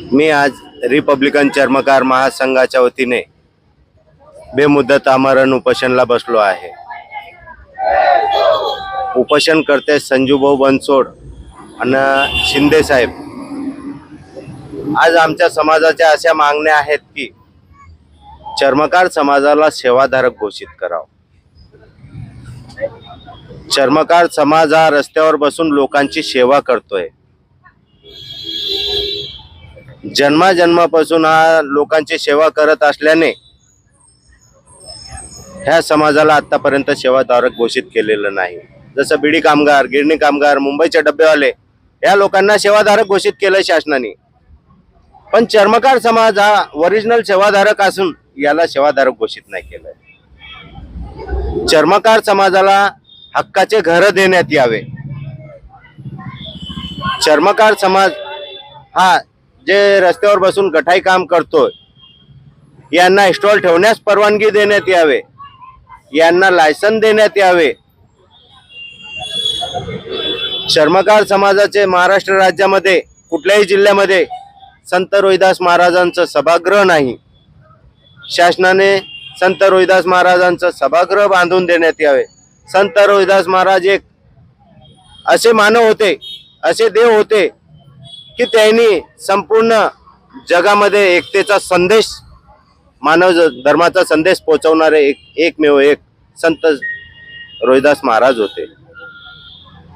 मी आज रिपब्लिकन चर्मकार महासंघाच्या वतीने बेमुदत आमरण उपोषणला बसलो आहे. उपोषण करते संजूभाऊ बनसोड आणि शिंदे साहेब आज आमच्या समाजाच्या अशा मागण्या आहेत की चर्मकार समाजाला सेवाधारक घोषित करावं. चर्मकार समाज हा रस्त्यावर बसून लोकांची सेवा करतोय. जन्माजन्मापासून हा लोकांची सेवा करत असल्याने ह्या समाजाला आतापर्यंत सेवाधारक घोषित केलेलं नाही. जसं बिडी कामगार गिरणी कामगार मुंबईचे डब्बेवाले या लोकांना सेवाधारक घोषित केलं शासनाने. पण चर्मकार समाज हा ओरिजिनल सेवाधारक असून याला सेवाधारक घोषित नाही केलं चर्मकार समाजाला हक्काचे घर देण्यात यावे. चर्मकार समाज हा जे रस्त्यावर बसून गठाई काम करतोय यांना स्टॉल ठेवण्यास परवानगी देण्यात यावे. यांना लायसन देण्यात यावे. चर्मकार समाजाचे महाराष्ट्र राज्यामध्ये कुठल्याही जिल्ह्यामध्ये संत रोहिदास महाराजांचं सभागृह नाही. शासनाने संत रोहिदास महाराजांचं सभागृह बांधून देण्यात यावे. संत रोहिदास महाराज एक असे मानव होते असे देव होते की त्यांनी संपूर्ण जगामध्ये एकतेचा संदेश मानव धर्माचा संदेश पोहोचवणारे एक एकमेव एक संत रोहिदास महाराज होते.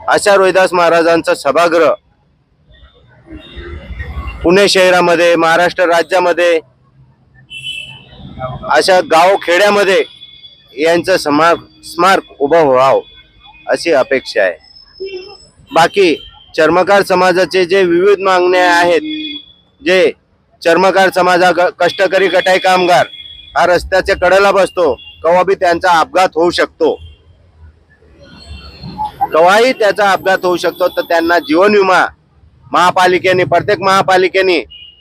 अशा रोहिदास महाराजांचं सभागृह पुणे शहरामध्ये महाराष्ट्र राज्यामध्ये अशा गाव खेड्यामध्ये यांचं स्मारक स्मारक उभं व्हावं अशी अपेक्षा आहे. बाकी चर्मकार समाजाचे जे विविध मागण्या आहेत जे चर्मकार समाजा कष्टकरी कटाई कामगार हा रस्त्याच्या कडेला बसतो केव्हा बी त्यांचा अपघात होऊ शकतो. केव्हाही त्याचा अपघात होऊ शकतो तर त्यांना जीवन विमा महापालिकेने प्रत्येक महापालिकेने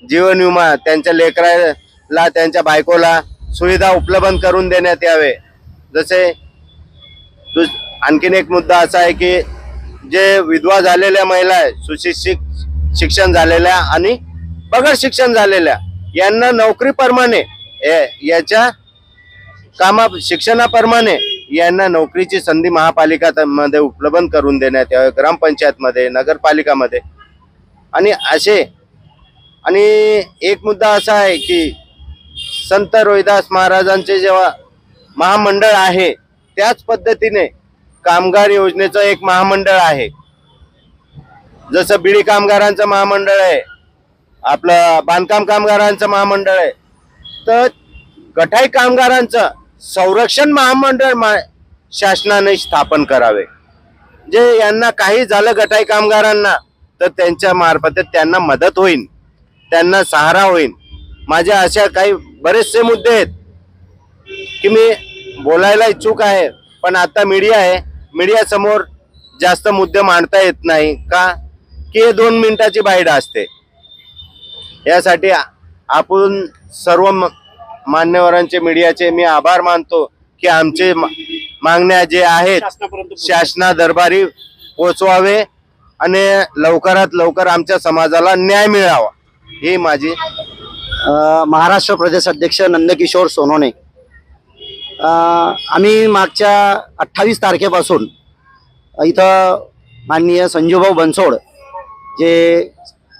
जीवन विमा त्यांच्या लेकराला त्यांच्या बायकोला सुविधा उपलब्ध करून देण्यात यावे. जसे आणखीन एक मुद्दा असा आहे की जे विधवा झालेल्या महिला आहे सुशिक्षित शिक्षण झालेल्या आणि बगर शिक्षण झालेल्या यांना नोकरीप्रमाणे याच्या कामा शिक्षणाप्रमाणे यांना नोकरीची संधी महापालिका मध्ये उपलब्ध करून देण्यात यावे ग्रामपंचायतमध्ये नगरपालिकामध्ये. आणि असे आणि एक मुद्दा असा आहे की संत रोहिदास महाराजांचे जेव्हा महामंडळ आहे त्याच पद्धतीने कामगार योजनेचं एक महामंडळ आहे. जसं बिडी कामगारांचं महामंडळ आहे आपलं बांधकाम कामगारांचं महामंडळ आहे तर गठाई कामगारांचं संरक्षण महामंडळ मा शासनाने स्थापन करावे. जे यांना काही झालं गटाई कामगारांना तर त्यांच्या मार्फत त्यांना मदत होईल त्यांना सहारा होईल. माझ्या अशा काही बरेचसे मुद्दे आहेत की मी बोलायला इच्छुक आहे पण आता मीडिया आहे मीडिया समोर जास्त मुद्दे मांडता येत नाही का? की दोन मिनिटाची बाईट असते. यासाठी आपण सर्व मान्यवरांचे मीडियाचे मी आभार मानतो की आमचे मागण्या जे आहेत शासना दरबारी पोचवावे आणि लवकरात लवकर आमच्या समाजाला न्याय मिळावा. ही माझी महाराष्ट्र प्रदेश अध्यक्ष नंदकिशोर सोनोने. आम्ही मागच्या अठ्ठावीस तारखेपासून इथं माननीय संजूभाऊ बनसोड जे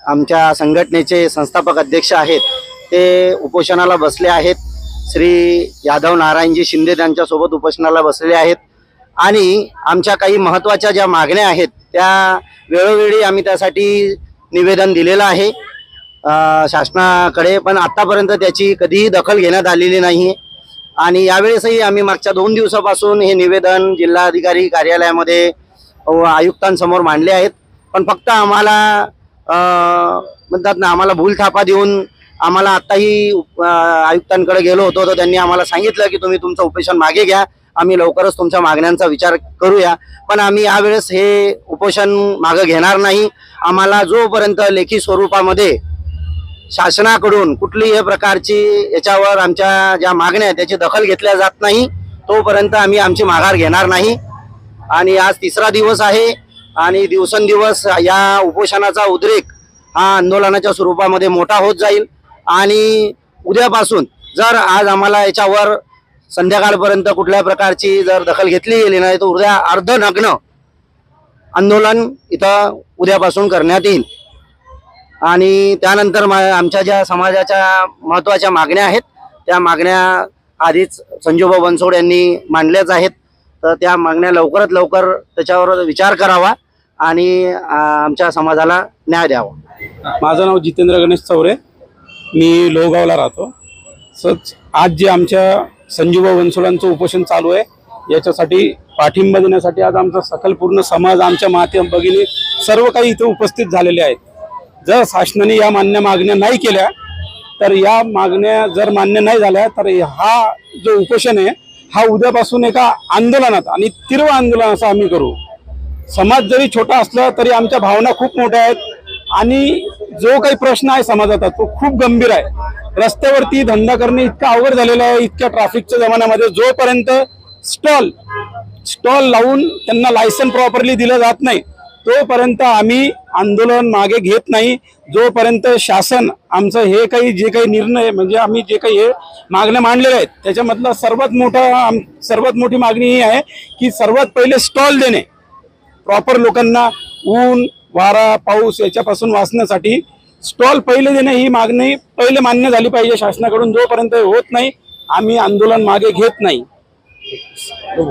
आमच्या संघटनेचे संस्थापक अध्यक्ष आहेत ते उपोषणाला बसले आहेत. श्री यादव नारायणजी शिंदे त्यांच्यासोबत उपोषणाला बसले आहेत. आणि आमच्या काही महत्त्वाच्या ज्या मागण्या आहेत त्या वेळोवेळी आम्ही त्यासाठी निवेदन दिलेलं आहे. शासनाकडे पण आत्तापर्यंत त्याची कधीही दखल घेण्यात आलेली नाही आहे आणि यावेळेसही आम्ही मागच्या दोन दिवसापासून हे निवेदन जिल्हाधिकारी कार्यालयामध्ये व आयुक्तांसमोर मांडले आहेत. पण फक्त आम्हाला म्हणतात ना आम्हाला भूलथापा देऊन आम्हाला आत्ताही आयुक्तांकडे गेलो होतो तर त्यांनी आम्हाला सांगितलं की तुम्ही तुमचं उपोषण मागे घ्या. आम्ही लवकरच तुमच्या मागण्यांचा विचार करूया. पण आम्ही यावेळेस हे उपोषण मागं घेणार नाही. आम्हाला जोपर्यंत लेखी स्वरूपामध्ये शासनाकडून कुठलीही प्रकारची याच्यावर आमच्या ज्या मागण्या आहेत त्याची दखल घेतल्या जात नाही. तोपर्यंत आम्ही आमची माघार घेणार नाही. आणि आज तिसरा दिवस आहे आणि दिवसेंदिवस या उपोषणाचा उद्रेक हा आंदोलनाच्या स्वरूपामध्ये मोठा होत जाईल. आणि उद्यापासून जर आज आम्हाला याच्यावर संध्याकाळपर्यंत कुठल्या प्रकारची जर दखल घेतली गेली नाही तर उद्या अर्ध नग्न आंदोलन इथं उद्यापासून करण्यात येईल. आणि त्यानंतर मा आमच्या ज्या समाजाच्या महत्त्वाच्या मागण्या आहेत त्या मागण्या आधीच संजूभाऊ बनसोड यांनी मांडल्याच आहेत. तर त्या मागण्या लवकरात लवकर त्याच्यावर विचार करावा आणि आमच्या समाजाला न्याय द्यावा. माझं नाव जितेंद्र गणेश चौरे. मी लोहगावला राहतो. सच आज जे आमच्या संजूबा बनसोडांचं उपोषण चालू आहे याच्यासाठी पाठिंबा देण्यासाठी आज आमचा सकल पूर्ण समाज आमच्या माध्यम भगिनी सर्व काही इथे उपस्थित झालेले आहेत. जर शासनाने या मान्य मागण्या नाही केल्या तर या मागण्या जर मान्य नाही झाल्या तर हा जो उपोषण आहे हा उद्यापासून एका आंदोलनात आणि तीव्र आंदोलन असं आम्ही करू. समाज जरी छोटा असला तरी आमच्या भावना खूप मोठ्या आहेत आणि जो काही प्रश्न आहे समाजाचा तो खूप गंभीर आहे. रस्त्यावरती धंदा करणे इतका अवघड झालेलं आहे इतक्या ट्रॅफिकच्या जमान्यामध्ये जोपर्यंत स्टॉल स्टॉल लावून त्यांना लायसन प्रॉपरली दिलं जात नाही तोपर्यंत आम्ही आंदोलन मागे घेत नाही. जोपर्यंत शासन आमचं हे काही जे काही निर्णय म्हणजे आम्ही जे काही हे मागण्या मांडलेल्या आहेत त्याच्यामधला सर्वात मोठा आम सर्वात मोठी मागणी ही आहे की सर्वात पहिले स्टॉल देणे. प्रॉपर लोकांना ऊन वारा पाऊस याच्यापासून वाचण्यासाठी स्टॉल पहिले देणे ही मागणी पहिले मान्य झाली पाहिजे शासनाकडून जोपर्यंत होत नाही आम्ही आंदोलन मागे घेत नाही.